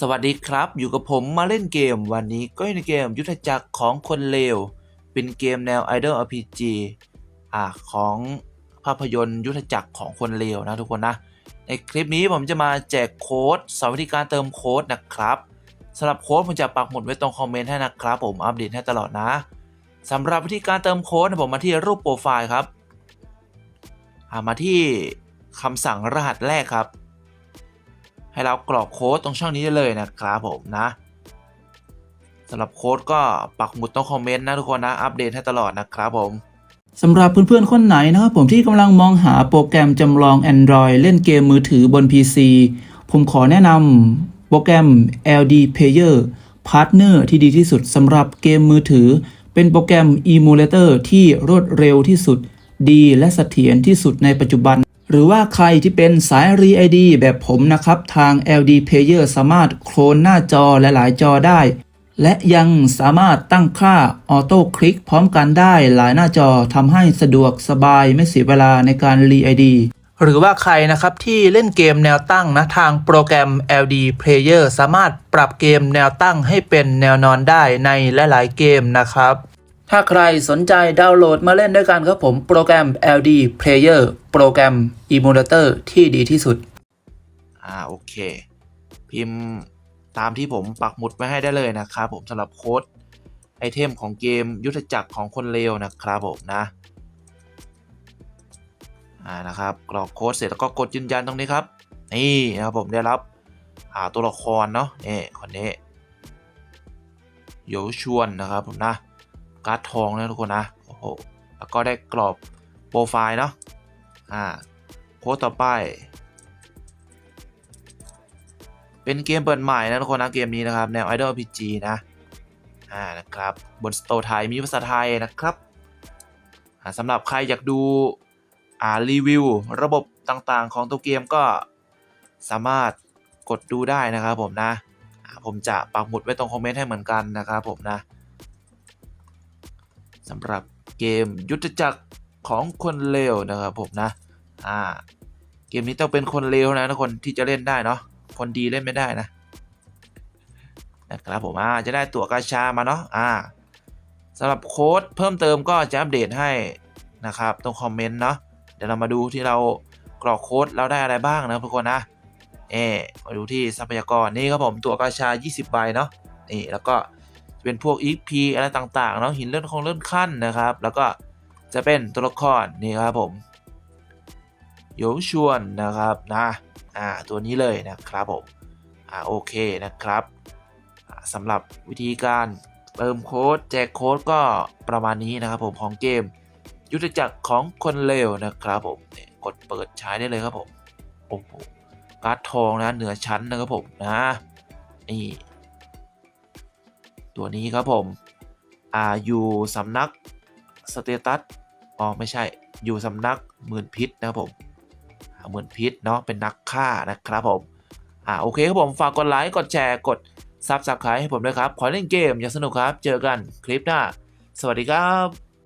สวัสดีครับ อยู่กับผมมาเล่นเกม วันนี้ก็ในเกมยุทธจักรของคนเลว เป็นเกมแนว Idol RPG อ่าของภาพยนตร์ยุทธจักรของคนเลวนะทุกคนนะ ในคลิปนี้ผมจะมาแจกโค้ดสอนวิธีการเติมโค้ดนะครับสำหรับโค้ดผมจะปักหมุดไว้ตรงคอมเมนต์ให้นะครับ ผมอัปเดตให้ตลอดนะสำหรับวิธีการเติมโค้ดผมมาที่รูปโปรไฟล์ครับามาที่คำสั่งรหัสแรกครับ ให้เรากรอกโค้ดตรงช่องนี้ได้เลยนะครับผมนะสำหรับโค้ดก็ปักหมุดตรงคอมเมนต์นะทุกคนนะอัปเดตให้ตลอดนะครับผมสำหรับเพื่อนๆ คนไหนนะครับผมที่กำลังมองหาโปรแกรมจำลอง Android เล่นเกมมือถือบน PC ผมขอแนะนำโปรแกรม LD Player Partner ที่ดีที่สุดสำหรับเกมมือถือ เป็นโปรแกรม Emulator ที่รวดเร็วที่สุด ดีและเสถียรที่สุดในปัจจุบัน หรือว่าใครที่เป็นสาย r e ID แบบผมนะครับ ทาง LD Player สามารถโคลนหน้าจอและหลายจอได้ และยังสามารถตั้งค่าออโต้คลิกพร้อมกันได้หลายหน้าจอทำให้สะดวกสบายไม่เสียเวลาในการรีไอดีหรือว่าใครนะครับที่เล่นเกมแนวตั้งนะทางโปรแกรม LD Player สามารถปรับเกมแนวตั้งให้เป็นแนวนอนได้ในหลาย ๆ เกมนะครับ ถ้าใครสนใจดาวน์โหลดมาเล่นด้วยกันครับผมโปรแกรม LD Player โปรแกรม Emulator ที่ดีที่สุด อ่าโอเค พิมพ์ตามที่ผมปักหมุดไว้ให้ได้เลยนะครับผมสำหรับโค้ดไอเทมของเกมยุทธจักรของคนเลวนะครับผมนะอ่านะครับกรอกโค้ดเสร็จแล้วก็กดยืนยันตรงนี้ครับ นี่นะครับผมได้รับอ่าตัวละครเนาะนี่คนนี้โยชวนนะครับผมนะ การ์ดทองนะทุกคนนะโอ้โหแล้วก็ได้กรอบโปรไฟล์เนาะอ่าโค้ดต่อไป เป็นเกมเปิดใหม่นะทุกคนนะเกมนี้นะครับ แนว Idol RPG นะอ่านะครับบนสโตร์ไทยมีภาษาไทยนะครับสำหรับใครอยากดูอ่ารีวิว ระบบต่างๆ ของตัวเกมก็สามารถกดดูได้นะครับผมนะ ผมจะปักหมุดไว้ตรงคอมเมนต์ให้เหมือนกันนะครับผมนะ สำหรับเกมยุทธจักรของคนเลวนะครับผมนะอ่าเกมนี้ต้องเป็นคนเลวนะทุกคนที่จะเล่นได้เนาะคนดีเล่นไม่ได้นะนะครับผมอ่าจะได้ตั๋วกาชามาเนาะอ่าสำหรับโค้ดเพิ่มเติมก็จะอัปเดตให้นะครับตรงคอมเมนต์เนาะเดี๋ยวเรามาดูที่เรากรอกโค้ดเราได้อะไรบ้างนะทุกคนนะเอมาดูที่ทรัพยากรนี่ครับผมตั๋วกาชา 20 ใบเนาะนี่แล้วก็ เป็นพวก EP อะไรต่างๆเนาะหินเลื่อนคงเลื่อนขั้นนะครับ แล้วก็จะเป็นตัวละครนี่ครับผมโยชวนนะครับนะอ่าตัวนี้เลยนะครับผมอ่าโอเคนะครับสำหรับวิธีการเติมโค้ดแจกโค้ดก็ประมาณนี้นะครับผมของเกม ยุทธจักรของคนเลวนะครับผมเนี่ยกดเปิดใช้ได้เลยครับผมโอ้โหการ์ดทองนะเหนือชั้นนะครับผมนะนี่ ตัวนี้ครับผมอ่าอยู่สำนักสเตตัสอ๋อไม่ใช่อยู่สำนักหมื่นพิษนะครับผมหมื่นพิษเนาะเป็นนักฆ่านะครับผมอ่าโอเคครับผมฝากกดไลค์กดแชร์กดซับสไครต์ให้ผมด้วยครับ ขอเล่นเกม อย่างสนุกครับ เจอกันคลิปหน้า สวัสดีครับ